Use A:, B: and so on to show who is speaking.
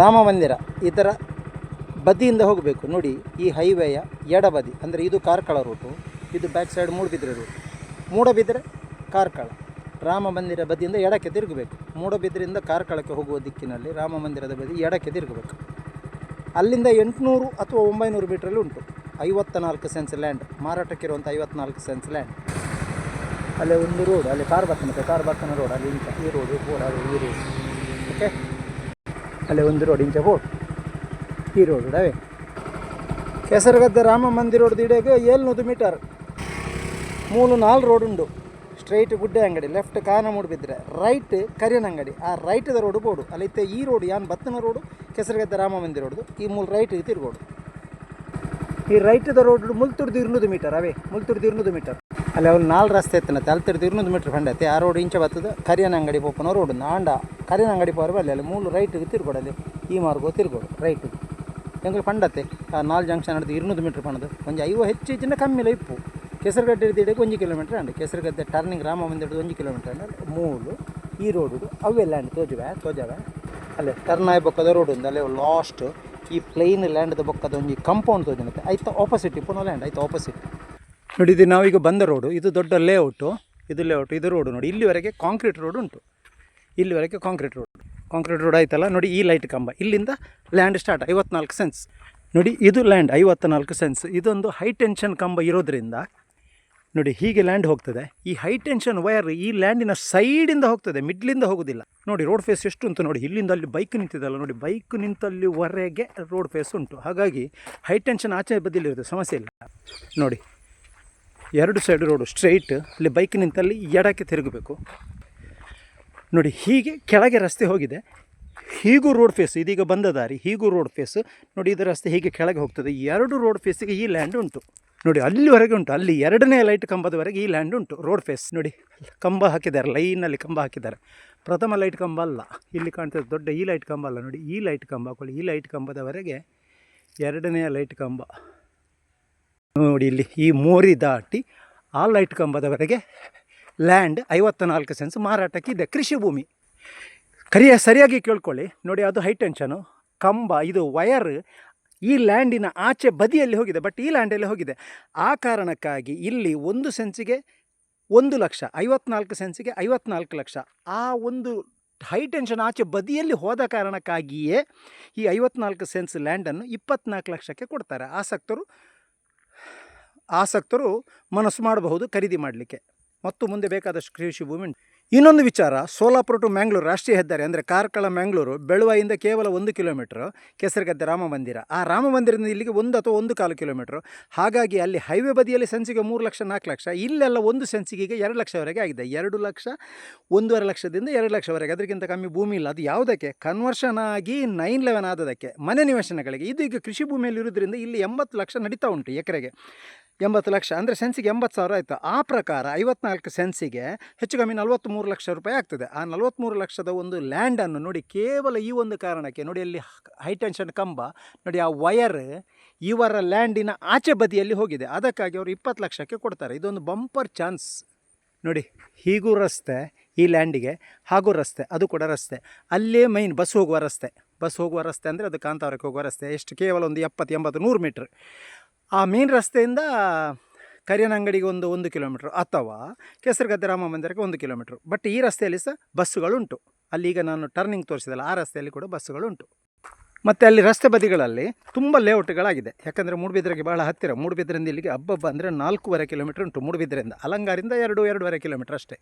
A: ರಾಮ ಮಂದಿರ ಥರ ಬದಿಯಿಂದ ಹೋಗಬೇಕು. ನೋಡಿ, ಈ ಹೈವೇಯ ಎಡಬದಿ, ಅಂದರೆ ಇದು ಕಾರ್ಕಳ ರೂಟು ಇದು back side Moodbidri route Moodbidri Karkala Rama Mandira ಬದಿಯಿಂದ ಎಡಕ್ಕೆ ತಿರುಗಬೇಕು. ಮೂಡಬಿದ್ರಿಂದ ಕಾರ್ಕಳಕ್ಕೆ ಹೋಗುವ ದಿಕ್ಕಿನಲ್ಲಿ ರಾಮ ಮಂದಿರದ ಬದಿ ಎಡಕ್ಕೆ ತಿರುಗಬೇಕು. ಅಲ್ಲಿಂದ ಎಂಟುನೂರು ಅಥವಾ ಒಂಬೈನೂರು ಮೀಟ್ರಲ್ಲಿ ಉಂಟು. ಐವತ್ತ ನಾಲ್ಕು ಸೆನ್ಸ್ ಲ್ಯಾಂಡ್ ಮಾರಾಟಕ್ಕಿರುವಂಥ ಐವತ್ನಾಲ್ಕು ಸೆನ್ಸ್ ಲ್ಯಾಂಡ್ ಅಲ್ಲೇ ಒಂದು ರೋಡ್ ಅಲ್ಲಿ ಕಾರ್ ಬರ್ತಾನೆ ಕಾರ್ ರೋಡ್ ಅಲ್ಲಿ ಇಂಥ ಈ ರೋಡು ಬೋರ್ಡ್ ಈ ರೋಡ್ ಓಕೆ ಅಲ್ಲೇ ಒಂದು ರೋಡ್ ಇಂಚ ಬೋರ್ಡ್ ಈ ರೋಡ್ ಇಡವೆ ಕೆಸರಗದ್ದೆ ರಾಮ ಮಂದಿರೋಡ್ ದಿಡೆಗೆ ಏಳ್ನೂರು ಮೀಟರ್. ಮೂಲು ನಾಲ್ಕು ರೋಡ್ ಉಂಡು. ಸ್ಟ್ರೈಟ್ ಗುಡ್ಡೆ ಅಂಗಡಿ ಲೆಫ್ಟ್ ಕಾನ ಮೂಡ್ಬಿದ್ರೆ ರೈಟ್ ಕರಿಯನ ಅಂಗಡಿ. ಆ ರೈಟ್ದ ರೋಡು ಬೋಡು. ಅಲ್ಲಿತ್ತೆ ಈ ರೋಡ್, ಯಾನ್ ಬತ್ತನ ರೋಡು, ಕೆಸರಗದ್ದೆ ರಾಮ ಮಂದಿರೋಡ್ದು ಈ ಮೂಲ ರೈಟ್ ತಿರ್ಗೋಡು ಈ ರೈಟ್ದ ರೋಡ್ ಮುಲ್ತುರ್ದು ಇರ್ನೂದು ಮೀಟರ್, ಅವೇ. ಮುಲ್ತುರ್ದು ಇರ್ನೂದು ಮೀಟರ್. ಅಲ್ಲಿ ಅವ್ರು ನಾಲ್ ರಸ್ತೆ ಎತ್ತನತ್ತೆ ಅಲ್ಲಿ ತಿರ್ದು ಮೀಟ್ರ್ ಮೀಟರ್ ಐತೆ. ಆ ರೋಡ್ ಇಂಚ ಬರ್ತದೆ ಕರಿಯನ ಅಂಗಡಿ ಪೋಪನ ರೋಡ್ ನಾಂಡ ಕರಿಯನ ಅಂಗಡಿ ಪೋರ್ ಅಲ್ಲಿ ಅಲ್ಲಿ ಮೂಲು ರೈಟಿಗೆ ತಿರ್ಗೋಡು ಅಲ್ಲಿ. ಈ ಮಾರ್ಗೋ ತಿರ್ಗೋಡು ರೈಟಿಗೆ ಫಂಡ್ ಐತೆ. ಆ ನಾಲ್ಕು ಜಂಕ್ಷನ್ ಹಿಡಿದು ಇರ್ನೂರು ಮೀಟರ್ ಫಂಡದು ಒಂದು ಐವ ಹೆಚ್ಚು ಹೆಚ್ಚಿನ ಇಲ್ಲ ಇಪ್ಪು. ಕೆಸರುಗಡ್ಡೆ ಹಿಡಿದಿಡಕ್ಕೆ ಒಂದು ಕಿಲೋಮೀಟರ್ ಅಂಡ್ ಕೆಸರುಗದ್ದೆ ಟರ್ನಿಂಗ್ ರಾಮ ಮಂದಿರದು ಒಂದು ಕಿಲೋಮೀಟರ್ ಅಂಡ್ ಮೂಲು, ಈ ರೋಡು ಅವೆಲ್ಲ ಅಂಡ್ ತೋಜುವೆ, ತೋಜವೆ. ಅಲ್ಲೇ ಟರ್ನ್ ಆಯ್ ಬೊಕ್ಕದ ರೋಡ್ ಒಂದು ಅಲ್ಲೇ ಲಾಸ್ಟ್ ಈ ಪ್ಲೇನ್ ಲ್ಯಾಂಡ್ದ ಬೊಕ್ಕದ ಒಂಜಿ ಕಂಪೌಂಡ್ ತೋಜನತ್ತೆ ಐತ ಆಪೋಸಿಟ್ ಇಪ್ಪನ ಲ್ಯಾಂಡ್ ಐತ ಆಪೋಸಿಟ್ ನೋಡಿ, ಇದು ನಾವೀಗ ಬಂದ ರೋಡು ಇದು ದೊಡ್ಡ ಲೇಔಟು ಇದು ಲೇಔಟ್ ಇದು ರೋಡು ನೋಡಿ. ಇಲ್ಲಿವರೆಗೆ ಕಾಂಕ್ರೀಟ್ ರೋಡ್ ಉಂಟು. ಇಲ್ಲಿವರೆಗೆ ಕಾಂಕ್ರೀಟ್ ರೋಡ್ ಕಾಂಕ್ರೀಟ್ ರೋಡ್ ಆಯ್ತಲ್ಲ? ನೋಡಿ, ಈ ಲೈಟ್ ಕಂಬ. ಇಲ್ಲಿಂದ ಲ್ಯಾಂಡ್ ಸ್ಟಾರ್ಟ್ ಐವತ್ನಾಲ್ಕು ಸೆನ್ಸ್ ನೋಡಿ, ಇದು ಲ್ಯಾಂಡ್ ಐವತ್ನಾಲ್ಕು ಸೆನ್ಸ್ ಇದೊಂದು ಹೈ ಟೆನ್ಷನ್ ಕಂಬ ಇರೋದ್ರಿಂದ, ನೋಡಿ, ಹೀಗೆ ಲ್ಯಾಂಡ್ ಹೋಗ್ತದೆ. ಈ ಹೈ ಟೆನ್ಷನ್ ವೈರ್ ಈ ಲ್ಯಾಂಡಿನ ಸೈಡಿಂದ ಹೋಗ್ತದೆ ಮಿಡ್ಲಿಂದ ಹೋಗೋದಿಲ್ಲ. ನೋಡಿ ರೋಡ್ ಫೇಸ್ ಎಷ್ಟು ಉಂಟು ನೋಡಿ. ಇಲ್ಲಿಂದ ಅಲ್ಲಿ ಬೈಕ್ ನಿಂತಿದ್ದಲ್ಲ ನೋಡಿ. ಬೈಕ್ ನಿಂತಲ್ಲಿವರೆಗೆ ರೋಡ್ ಫೇಸ್ ಉಂಟು. ಹಾಗಾಗಿ ಹೈ ಟೆನ್ಷನ್ ಆಚೆ ಬದಿಲಿರುತ್ತೆ ಸಮಸ್ಯೆ ಇಲ್ಲ. ನೋಡಿ ಎರಡು ಸೈಡ್ ರೋಡು ಸ್ಟ್ರೈಟ್ ಅಲ್ಲಿ ಬೈಕ್ ನಿಂತಲ್ಲಿ ಎಡಕ್ಕೆ ತಿರುಗಬೇಕು. ನೋಡಿ, ಹೀಗೆ ಕೆಳಗೆ ರಸ್ತೆ ಹೋಗಿದೆ. ಹೀಗೂ ರೋಡ್ ಫೇಸ್ ಇದೀಗ ಬಂದ ದಾರಿ, ಹೀಗೂ ರೋಡ್ ಫೇಸ್ ನೋಡಿ, ಇದು ರಸ್ತೆ ಹೀಗೆ ಕೆಳಗೆ ಹೋಗ್ತದೆ. ಎರಡು ರೋಡ್ ಫೇಸಿಗೆ ಈ ಲ್ಯಾಂಡ್ ಉಂಟು. ನೋಡಿ, ಅಲ್ಲಿವರೆಗೆ ಉಂಟು. ಅಲ್ಲಿ ಎರಡನೇ ಲೈಟ್ ಕಂಬದವರೆಗೆ ಈ ಲ್ಯಾಂಡ್ ಉಂಟು ರೋಡ್ ಫೇಸ್ ನೋಡಿ, ಕಂಬ ಹಾಕಿದ್ದಾರೆ ಲೈನಲ್ಲಿ ಕಂಬ ಹಾಕಿದ್ದಾರೆ. ಪ್ರಥಮ ಲೈಟ್ ಕಂಬ ಅಲ್ಲ. ಇಲ್ಲಿ ಕಾಣ್ತದೆ ದೊಡ್ಡ ಈ ಲೈಟ್ ಕಂಬ ಅಲ್ಲ. ನೋಡಿ, ಈ ಲೈಟ್ ಕಂಬ ಹಾಕೊಳ್ಳಿ ಈ ಲೈಟ್ ಕಂಬದವರೆಗೆ ಎರಡನೇ ಲೈಟ್ ಕಂಬ. ನೋಡಿ ಇಲ್ಲಿ ಈ ಮೋರಿ ದಾಟಿ ಆ ಲೈಟ್ ಕಂಬದವರೆಗೆ ಲ್ಯಾಂಡ್ ಐವತ್ತ ನಾಲ್ಕು ಸೆನ್ಸ್ ಮಾರಾಟಕ್ಕೆ ಇದೆ. ಕೃಷಿ ಭೂಮಿ. ಕರಿಯ ಸರಿಯಾಗಿ ಕೇಳ್ಕೊಳ್ಳಿ. ನೋಡಿ, ಅದು ಹೈ ಟೆನ್ಷನು ಕಂಬ, ಇದು ವಯರ್ ಈ ಲ್ಯಾಂಡಿನ ಆಚೆ ಬದಿಯಲ್ಲಿ ಹೋಗಿದೆ. ಬಟ್ ಈ ಲ್ಯಾಂಡಲ್ಲಿ ಹೋಗಿದೆ. ಆ ಕಾರಣಕ್ಕಾಗಿ ಇಲ್ಲಿ ಒಂದು ಸೆನ್ಸಿಗೆ ಒಂದು ಲಕ್ಷ ಐವತ್ನಾಲ್ಕು ಸೆನ್ಸಿಗೆ ಐವತ್ನಾಲ್ಕು ಲಕ್ಷ. ಆ ಒಂದು ಹೈ ಟೆನ್ಷನ್ ಆಚೆ ಬದಿಯಲ್ಲಿ ಹೋದ ಕಾರಣಕ್ಕಾಗಿಯೇ ಈ ಐವತ್ನಾಲ್ಕು ಸೆನ್ಸ್ ಲ್ಯಾಂಡನ್ನು ಇಪ್ಪತ್ನಾಲ್ಕು ಲಕ್ಷಕ್ಕೆ ಕೊಡ್ತಾರೆ. ಆಸಕ್ತರು ಆಸಕ್ತರು ಮನಸ್ಸು ಮಾಡಬಹುದು ಖರೀದಿ ಮಾಡಲಿಕ್ಕೆ. ಮತ್ತು ಮುಂದೆ ಬೇಕಾದಷ್ಟು ಕೃಷಿ ಭೂಮಿ ಇನ್ನೊಂದು ವಿಚಾರ, ಸೋಲಾಪುರ ಟು ಮ್ಯಾಂಗ್ಳೂರು ರಾಷ್ಟ್ರೀಯ ಹೆದ್ದಾರಿ ಅಂದರೆ ಕಾರ್ಕಳ ಮ್ಯಾಂಗ್ಳೂರು ಬೆಳುವಾಯಿಂದ ಕೇವಲ ಒಂದು ಕಿಲೋಮೀಟ್ರ್ ಕೆಸರಗದ್ದೆ ರಾಮ ಮಂದಿರ. ಆ ರಾಮ ಮಂದಿರದಿಂದ ಇಲ್ಲಿಗೆ ಒಂದು ಅಥವಾ ಒಂದು ಕಾಲು ಕಿಲೋಮೀಟ್ರ್. ಹಾಗಾಗಿ ಅಲ್ಲಿ ಹೈವೇ ಬದಿಯಲ್ಲಿ ಸೆನ್ಸಿಗೆ ಮೂರು ಲಕ್ಷ, ನಾಲ್ಕು ಲಕ್ಷ, ಇಲ್ಲೆಲ್ಲ ಒಂದು ಸೆನ್ಸಿಗೆ ಎರಡು ಲಕ್ಷವರೆಗೆ ಆಗಿದೆ. ಎರಡು ಲಕ್ಷ, ಒಂದೂವರೆ ಲಕ್ಷದಿಂದ ಎರಡು ಲಕ್ಷವರೆಗೆ. ಅದಕ್ಕಿಂತ ಕಮ್ಮಿ ಭೂಮಿ ಇಲ್ಲ. ಅದು ಯಾವುದಕ್ಕೆ? ಕನ್ವರ್ಷನ್ ಆಗಿ ನೈನ್ ಲೆವೆನ್ ಆದದಕ್ಕೆ ಮನೆ ನಿವೇಶನಗಳಿಗೆ. ಇದು ಈಗ ಕೃಷಿ ಭೂಮಿಯಲ್ಲಿ ಇರೋದ್ರಿಂದ ಇಲ್ಲಿ ಎಂಬತ್ತು ಲಕ್ಷ ನಡೀತಾ ಉಂಟು ಎಕರೆಗೆ. ಎಂಬತ್ತು ಲಕ್ಷ, ಅಂದರೆ ಸೆನ್ಸಿಗೆ ಎಂಬತ್ತು ಸಾವಿರ ಆಯಿತು. ಆ ಪ್ರಕಾರ ಐವತ್ನಾಲ್ಕು ಸೆನ್ಸಿಗೆ ಹೆಚ್ಚು ಕಮ್ಮಿ ನಲ್ವತ್ತ್ಮೂರು ಲಕ್ಷ ರೂಪಾಯಿ ಆಗ್ತದೆ. ಆ ನಲ್ವತ್ತ್ಮೂರು ಲಕ್ಷದ ಒಂದು ಲ್ಯಾಂಡನ್ನು ನೋಡಿ ಕೇವಲ ಈ ಒಂದು ಕಾರಣಕ್ಕೆ, ನೋಡಿ ಅಲ್ಲಿ ಹೈ ಟೆನ್ಷನ್ ಕಂಬ, ನೋಡಿ ಆ ವಯರ್ ಇವರ ಲ್ಯಾಂಡಿನ ಆಚೆ ಬದಿಯಲ್ಲಿ ಹೋಗಿದೆ. ಅದಕ್ಕಾಗಿ ಅವರು ಇಪ್ಪತ್ತು ಲಕ್ಷಕ್ಕೆ ಕೊಡ್ತಾರೆ. ಇದೊಂದು ಬಂಪರ್ ಚಾನ್ಸ್ ನೋಡಿ, ಹೀಗೂ ರಸ್ತೆ ಈ ಲ್ಯಾಂಡಿಗೆ ಹಾಗೂ ರಸ್ತೆ, ಅದು ಕೂಡ ರಸ್ತೆ. ಅಲ್ಲೇ ಮೈನ್ ಬಸ್ ಹೋಗುವ ರಸ್ತೆ. ಬಸ್ ಹೋಗುವ ರಸ್ತೆ ಅಂದರೆ ಅದು ಕಾಂತಾವರಕ್ಕೆ ಹೋಗುವ ರಸ್ತೆ. ಎಷ್ಟು? ಕೇವಲ ಒಂದು ಎಪ್ಪತ್ತು, ಎಂಬತ್ತು, ನೂರು ಮೀಟ್ರ್ ಆ ಮೇನ್ ರಸ್ತೆಯಿಂದ ಕರಿಯನ ಅಂಗಡಿಗೆ ಒಂದು ಒಂದು ಕಿಲೋಮೀಟ್ರ್ ಅಥವಾ ಕೆಸರುಗದ್ದೆ ರಾಮ ಮಂದಿರಕ್ಕೆ ಒಂದು ಕಿಲೋಮೀಟ್ರ್. ಬಟ್ ಈ ರಸ್ತೆಯಲ್ಲಿ ಸಹ ಬಸ್ಸುಗಳುಂಟು. ಅಲ್ಲಿ ಈಗ ನಾನು ಟರ್ನಿಂಗ್ ತೋರಿಸಿದಲ್ಲ, ಆ ರಸ್ತೆಯಲ್ಲಿ ಕೂಡ ಬಸ್ಸುಗಳುಂಟು. ಮತ್ತು ಅಲ್ಲಿ ರಸ್ತೆ ಬದಿಗಳಲ್ಲಿ ತುಂಬ ಲೇಔಟ್ಗಳಾಗಿದೆ ಯಾಕಂದರೆ ಮೂಡುಬಿದ್ರೆಗೆ ಭಾಳ ಹತ್ತಿರ. ಮೂಡುಬಿದ್ರಿಂದ ಇಲ್ಲಿಗೆ ಹಬ್ಬ ಅಂದರೆ ನಾಲ್ಕೂವರೆ ಕಿಲೋಮೀಟ್ರ್ ಉಂಟು ಮೂಡುಬಿದ್ರೆಯಿಂದ ಅಲಂಗಾರಿಂದ ಎರಡು, ಎರಡೂವರೆ ಕಿಲೋಮೀಟ್ರ್ ಅಷ್ಟೇ